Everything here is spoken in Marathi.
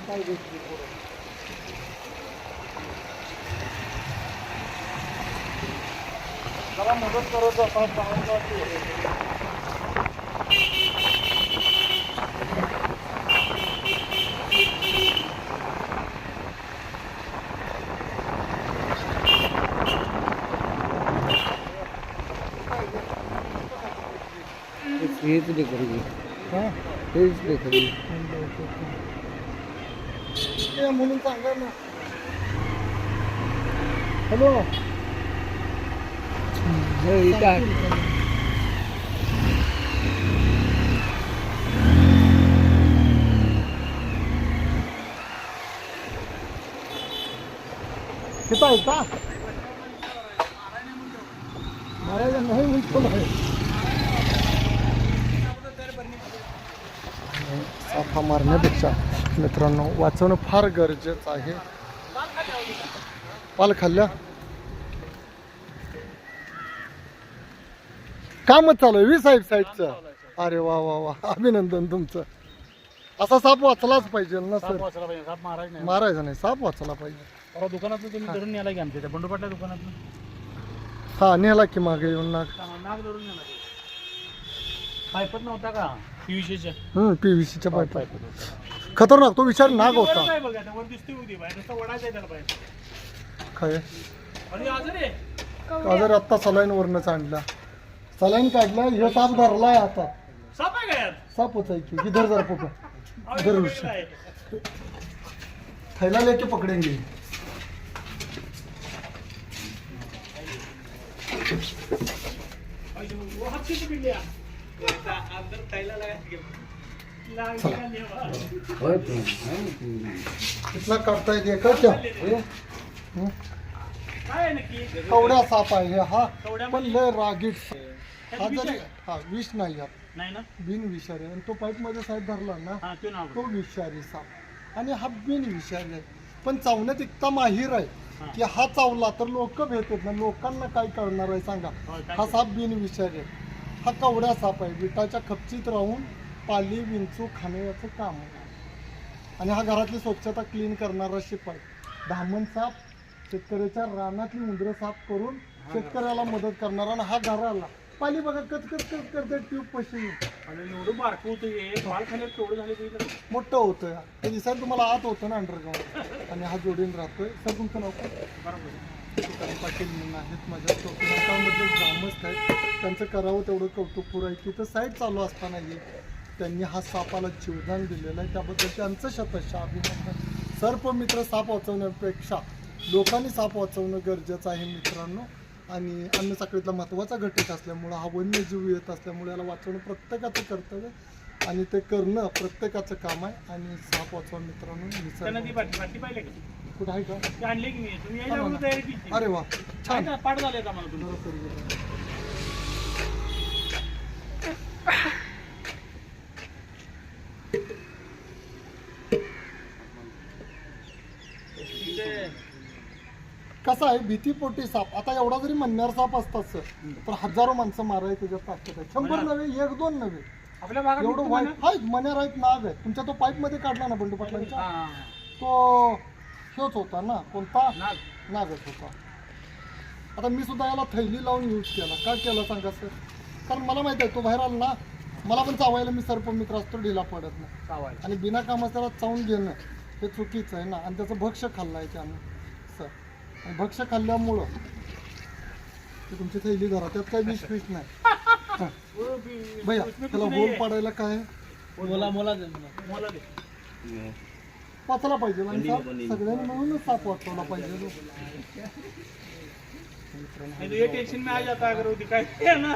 काय गोष्टी पुढे जरा मदत करत आता पाहून हेच लेकरी हा हेच लेकरी ते म्हणून सांगा ना हॅलो किती आहे का महाराज नाही म्हणतो आहे साफा मारण्यापेक्षा मित्रांनो वाचवणं फार गरजेचं आहे. पाल खाल्ल्या? कामच चालू आहे वी साहेब साईडचं. अरे वा वा वा. अभिनंदन तुमचं. असा साप वाचलाच पाहिजे ना साप सर वाचला पाहिजे. साप महाराज नाही. मारायचा नाही साप वाचला पाहिजे. परवा दुकानातून तुम्ही धरून नेला की आमच्या त्या बंडूपाटल्या दुकानातून? हा नेला की मागे येऊन नाग. नाग धरून नेला पायपत नव्हता का? पीव्हीसीच्या पीव्हीसीच्या पाईप खतरनाक तो विचार नाग होता. काय बघा वर दिसते होती बाहेर नुसता वडायचा आहे त्याला बाहेर. काय? आणि आजार आहे? आजार आत्ता सलाईन वरनच आणला सलाईन काढला हे साप धरलाय आता. साप आहे की इधर जरा इधर उठ. थैला लेके पकडेंगे येते का क्या हं? काय? नक्की कवड्या साप आहे हे हा। पण लय रागीट हा जरी? हा? विष नाही यात ना? बिन विषारी. आणि तो पाईपमध्ये साहेब धरला ना हा तो विषारी साप। आणि हा बिन विषारी आहे पण चावण्यात इतका माहीर आहे की हा चावला तर लोक भेटत ना लोकांना काय कळणार आहे सांगा? हा साप बिन विषारी आहे हा कवड्या साप आहे. विटाच्या खपचीत राहून पाली विंचू खाण्याचं काम आहे. आणि हा घरातली स्वच्छता क्लीन करणारा शिपाई. धामण साप शेतकऱ्याच्या रानातली मुंद्र साफ करून शेतकऱ्याला मदत करणारा आणि हा घराला पाली बघा कच कच कच करते ट्यूब पशी. आणि एवढं बारकं होतं हे. बाल खाण्यात केवढं झाले मोठं होतं. ते दिसायला तुम्हाला आत होतं ना अंडरग्राऊंड आणि हा जोडीन राहतोय. सर तुमचं नाव काय? बरोबर. तुकाराम पाटील म्हणून आहेत माझ्या कोकणामधले ग्रामस्थ आहेत. त्यांचं करावं तेवढं कौतुक पुरं आहे की तर साईट चालू असतानाही त्यांनी हा सापाला जीवदान दिलेलं आहे. त्याबद्दल त्यांचं शतश अभिनंदन. सर्पमित्र साप वाचवण्यापेक्षा लोकांनी साप वाचवणं गरजेचं आहे मित्रांनो. आणि अन्न साखळीतला महत्त्वाचा घटक असल्यामुळं हा वन्यजीव येत असल्यामुळे याला वाचवणं प्रत्येकाचं कर्तव्य. आणि ते करणं प्रत्येकाचं काम आहे. आणि साप वाचवा मित्रांनो निसर्ग कुठं आहे का? अरे वा छान. छान पाठ झाले का मला तुम्ही जरा करू दे. कसं आहे भीतीपोटी साप. आता एवढा जरी मन्यार साप असतात सर तर हजारो माणसं माराय त्याच्यात ताकद आहे शंभर नव्हे एक दोन नव्हे. आपल्या भागात एवढं वाईट? आहेत मन्यार आहेत नाग आहे तुमच्या तो पाईपमध्ये काढला ना बंडू पाटलांच्या. तो ह्योच होता ना कोणता? नाग. नागच होता. आता मी सुद्धा याला थैली लावून यूज केला. का केला सांगा सर? कारण मला माहीत आहे तो बाहेर आला ना मला पण चावायला मी सर्पमित्र असतो ढिला पडत नाही. आणि बिना कामाचं त्याला चावून घेणं हे चुकीचं आहे ना. आणि त्याचं भक्ष खाल्लं आहे त्यानं सर. भक्ष खाल्ल्यामुळं ते तुमची थैली धरा त्यात काही विष फिश नाही भैया त्याला होल है. पाडायला काय आहे? मोला मोला दे मला. मोला दे वाचला पाहिजे साप सगळ्यांनी मिळूनच साप वाचवला पाहिजे नहीं तो ये टेंशन में आ जाता अगर वो दिखाई दिया ना